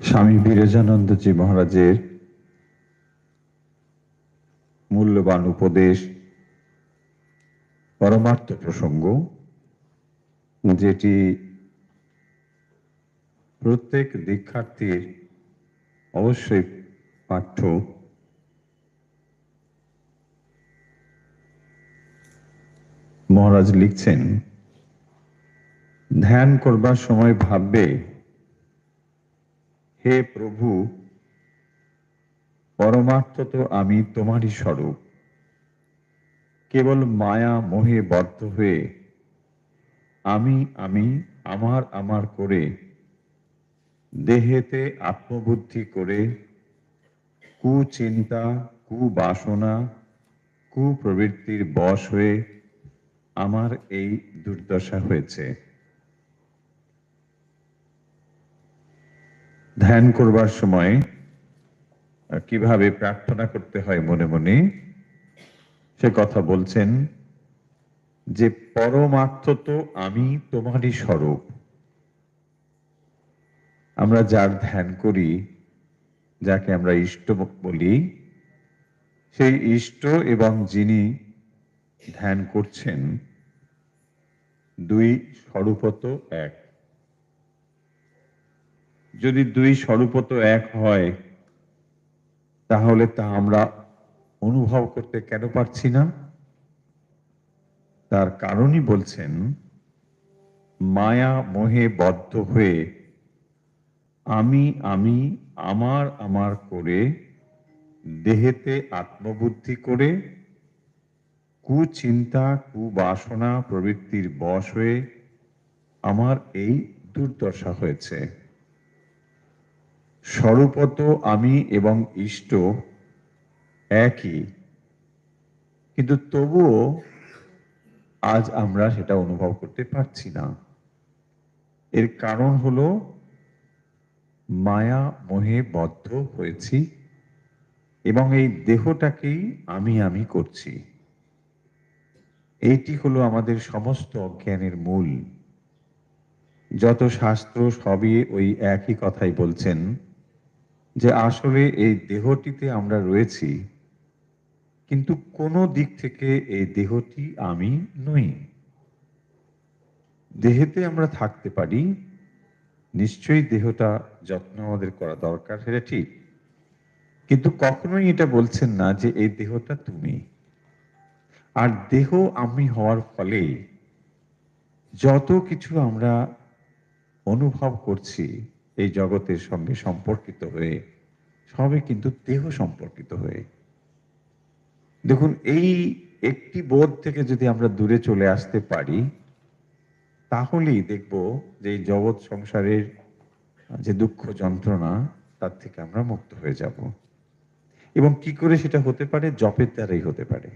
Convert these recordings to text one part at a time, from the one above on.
স্বামী বিরজানন্দজি মহারাজের মূল্যবান উপদেশ, পরমার্থ প্রসঙ্গ, যেটি প্রত্যেক দীক্ষার্থীর অবশ্যই পাঠ্য। মহারাজ লিখছেন, ধ্যান করবার সময় ভাববে হে প্রভু, পরমার্থ তো আমি তোমারই স্বরূপ। কেবল মায়া মোহে বদ্ধ হয়ে আমি আমি, আমার আমার করে দেহেতে আত্মবুদ্ধি করে কুচিন্তা, কুবাসনা, কুপ্রবৃত্তির বশ হয়ে আমার এই দুর্দশা হয়েছে। ধ্যান করবার সময় কীভাবে প্রার্থনা করতে হয় মনে মনে, সে কথা বলছেন যে, পরমার্থ তো আমি তোমারই স্বরূপ। আমরা যার ধ্যান করি, যাকে আমরা ইষ্ট বলি, সেই ইষ্ট এবং যিনি ধ্যান করছেন, দুই স্বরূপত এক। যদি দুই স্বরূপত এক হয়, তাহলে তা আমরা অনুভব করতে কেন পারছি না? তার কারণই বলছেন, মায়া মোহে বদ্ধ হয়ে আমি আমি, আমার আমার করে দেহেতে আত্মবুদ্ধি করে কুচিন্তা, কুবাসনা প্রবৃত্তির বশ হয়ে আমার এই দুর্দশা হয়েছে। স্বরূপত আমি এবং ইষ্ট একই। কিন্তু তবুও আজ আমরা সেটা অনুভব করতে পারছি না। এর কারণ হলো, মায়া মোহে বদ্ধ হয়েছি এবং এই দেহটাকেই আমি আমি করছি। এইটি হলো আমাদের সমস্ত অজ্ঞানের মূল। যত শাস্ত্র সবই ওই একই কথাই বলছেন যে আসলে এই দেহটিতে আমরা রয়েছি, কিন্তু কোনো দিক থেকে এই দেহটি আমি নই। দেহেতে আমরা থাকতে পারি, নিশ্চয়ই দেহটা যত্ন আমাদের করা দরকার, সেটা ঠিক। কিন্তু কখনোই এটা বলছেন না যে এই দেহটা তুমি। আর দেহ আমি হওয়ার ফলে যত কিছু আমরা অনুভব করছি এই জগতের সঙ্গে সম্পর্কিত হয়ে, সবই কিন্তু দেহ সম্পর্কিত হয়ে। দেখুন, এই একটি বোধ থেকে যদি আমরা দূরে চলে আসতে পারি, তাহলেই দেখব যে এই জগৎ সংসারের যে দুঃখ যন্ত্রণা, তার থেকে আমরা মুক্ত হয়ে যাব। এবং কি করে সেটা হতে পারে? জপের দ্বারাই হতে পারে।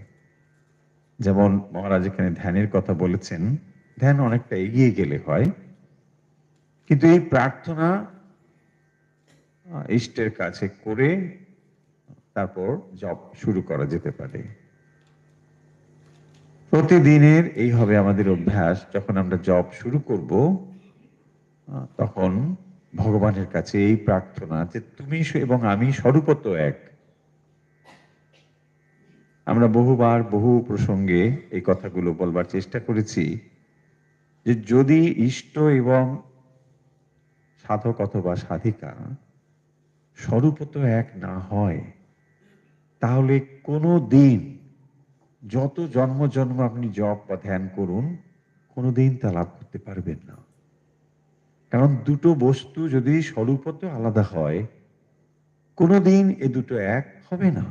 যেমন মহারাজ এখানে ধ্যানের কথা বলেছেন। ধ্যান অনেকটা এগিয়ে গেলে হয়। কিন্তু এই প্রার্থনা ইষ্টের কাছে করে তারপর জব শুরু করা যেতে পারে। প্রতিদিনের এই হবে আমাদের অভ্যাস, যখন আমরা জব শুরু করব তখন ভগবানের কাছে এই প্রার্থনা যে তুমি এবং আমি স্বরূপত এক। আমরা বহুবার বহু প্রসঙ্গে এই কথাগুলো বলবার চেষ্টা করেছি যে যদি ইষ্ট এবং সাধক অথবা সাধিকা, স্বরূপত এক না হয়, তাহলে কোনো দিন যত জন্ম জন্ম আপনি জপ বা ধ্যান করুন, কোনো দিন তা লাভ করতে পারবেন না। কারণ দুটো বস্তু যদি স্বরূপত আলাদা হয়, কোনো দিন এ দুটো এক হবে না।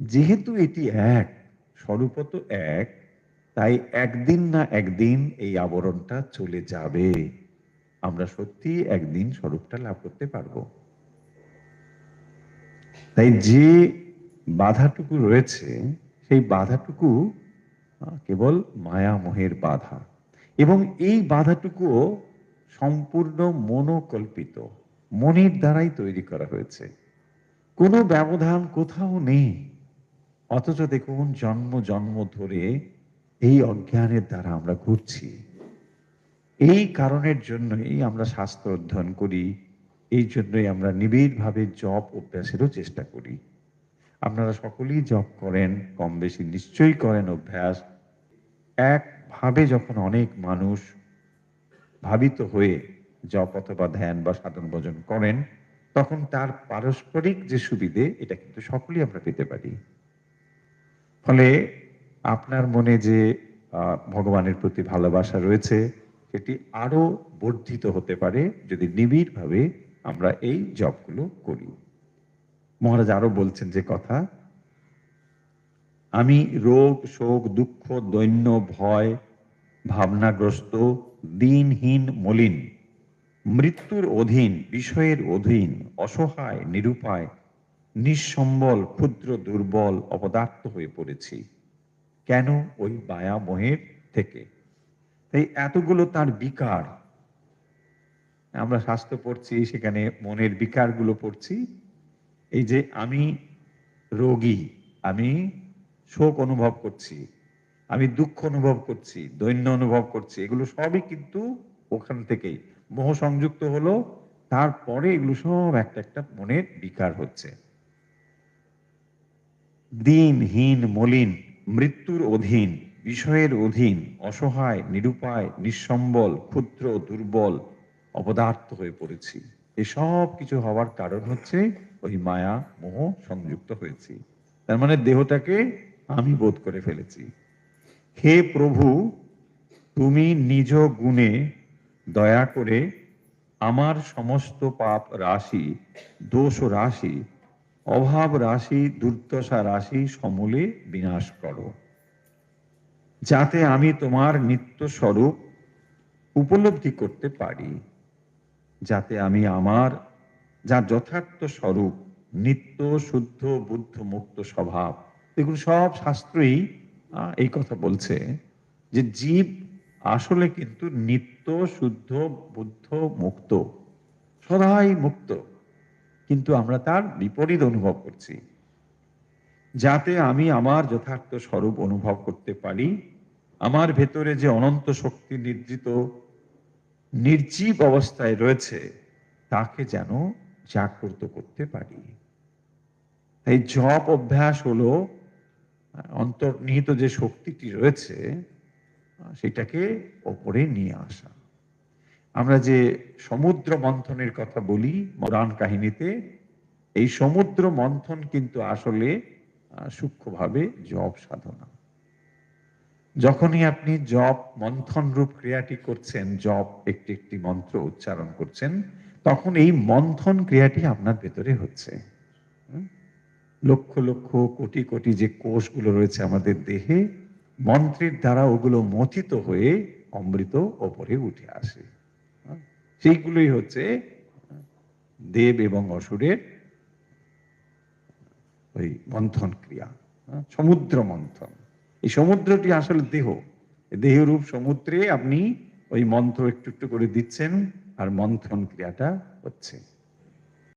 যেহেতু এটি এক, স্বরূপত এক, তাই একদিন না একদিন এই আবরণটা চলে যাবে। আমরা সত্যি একদিন স্বরূপটা লাভ করতে পারব। তাই যে বাধাটুকু রয়েছে, সেই বাধাটুকু কেবল মায়া মোহের বাধা। এবং এই বাধাটুকুও সম্পূর্ণ মনোকল্পিত, মনের দ্বারাই তৈরি করা হয়েছে। কোনো ব্যবধান কোথাও নেই। অথচ দেখুন, জন্ম জন্ম ধরে এই অজ্ঞানের দ্বারা আমরা ঘুরছি। এই কারণের জন্যই আমরা শাস্ত্র অধ্যয়ন করি, এই জন্যই আমরা নিবিড়ভাবে জব অভ্যাসেরও চেষ্টা করি। আপনারা সকলেই জব করেন কম বেশি নিশ্চয়ই করেন অভ্যাস। একভাবে যখন অনেক মানুষ ভাবিত হয়ে জপ অথবা ধ্যান বা সাধন ভজন করেন, তখন তার পারস্পরিক যে সুবিধে, এটা কিন্তু সকলেই আমরা পেতে পারি। ফলে আপনার মনে যে ভগবানের প্রতি ভালোবাসা রয়েছে সেটি আরও বর্ধিত হতে পারে যদি নিবিড়ভাবে আমরা এই জবগুলো করি। মহারাজ আরও বলছেন যে কথা, আমি রোগ, শোক, দুঃখ, দৈন্য, ভয়, ভাবনাগ্রস্ত, দিনহীন, মলিন, মৃত্যুর অধীন, বিষয়ের অধীন, অসহায়, নিরুপায়, নিঃসম্বল, ক্ষুদ্র, দুর্বল, অপদার্থ হয়ে পড়েছি। কেন ওই মায়া মোহের থেকে? তাই এতগুলো তার বিকার। আমরা স্বাস্থ্য পড়ছি, সেখানে মনের বিকারগুলো পড়ছি। এই যে আমি রোগী, আমি শোক অনুভব করছি, আমি দুঃখ অনুভব করছি, দৈন্য অনুভব করছি, এগুলো সবই কিন্তু ওখান থেকেই। মোহ সংযুক্ত হলো, তারপরে এগুলো সব একটা একটা মনের বিকার হচ্ছে। দিনহীন মলিন, মৃত্যুর অধীন বিষয়ের অধীন, অসহায়, নিরুপায়, নিঃসম্বল, ক্ষুদ্র, দুর্বল, অপদার্থ হয়ে পড়েছি। এসব কিছু হওয়ার কারণ হচ্ছে ওই মায়া, মোহ সংযুক্ত হয়েছি। তার মানে দেহটাকে আমি বোধ করে ফেলেছি। হে প্রভু, তুমি নিজ গুণে দয়া করে আমার সমস্ত পাপ রাশি, দোষ রাশি, অভাব রাশি, দুর্দশা রাশি সমূলে বিনাশ করো। যাতে আমি তোমার নিত্য স্বরূপ উপলব্ধি করতে পারি, যাতে আমি আমার যা যথার্থ স্বরূপ নিত্য শুদ্ধ বুদ্ধ মুক্ত স্বভাব, এগুলো সব শাস্ত্রই এই কথা বলছে যে জীব আসলে কিন্তু নিত্য শুদ্ধ বুদ্ধ মুক্ত, সদাই মুক্ত। কিন্তু আমরা তার বিপরীত অনুভব করছি। যাতে আমি আমার যথার্থ স্বরূপ অনুভব করতে পারি, আমার ভেতরে যে অনন্ত শক্তি নির্জিত নির্জীব অবস্থায় রয়েছে, তাকে যেন জাগ্রত করতে পারি। তাই জপ অভ্যাস হলো, অন্তর্নিহিত যে শক্তিটি রয়েছে, সেটাকে ওপরে নিয়ে আসা। আমরা যে সমুদ্র মন্থনের কথা বলি পুরাণ কাহিনীতে, এই সমুদ্র মন্থন কিন্তু আসলে সূক্ষ্মভাবে জপ সাধনা যখনই আপনি জপ মন্থন রূপ ক্রিয়াটি করছেন জপ একটি একটি মন্ত্র উচ্চারণ করছেন, তখন এই মন্থন ক্রিয়াটি আপনার ভেতরে হচ্ছে? লক্ষ লক্ষ, কোটি কোটি যে কোষগুলো রয়েছে আমাদের দেহে, মন্ত্রের দ্বারা ওগুলো মথিত হয়ে অমৃত ওপরে উঠে আসে? সেইগুলোই হচ্ছে দেব এবং অসুরের ওই মন্থন ক্রিয়া হ্যাঁ? সমুদ্র মন্থন। এই সমুদ্রটি আসলে দেহ। দেহরূপ সমুদ্রে আপনি ওই মন্থ একটু একটু করে দিচ্ছেন আর মন্থন ক্রিয়াটা হচ্ছে।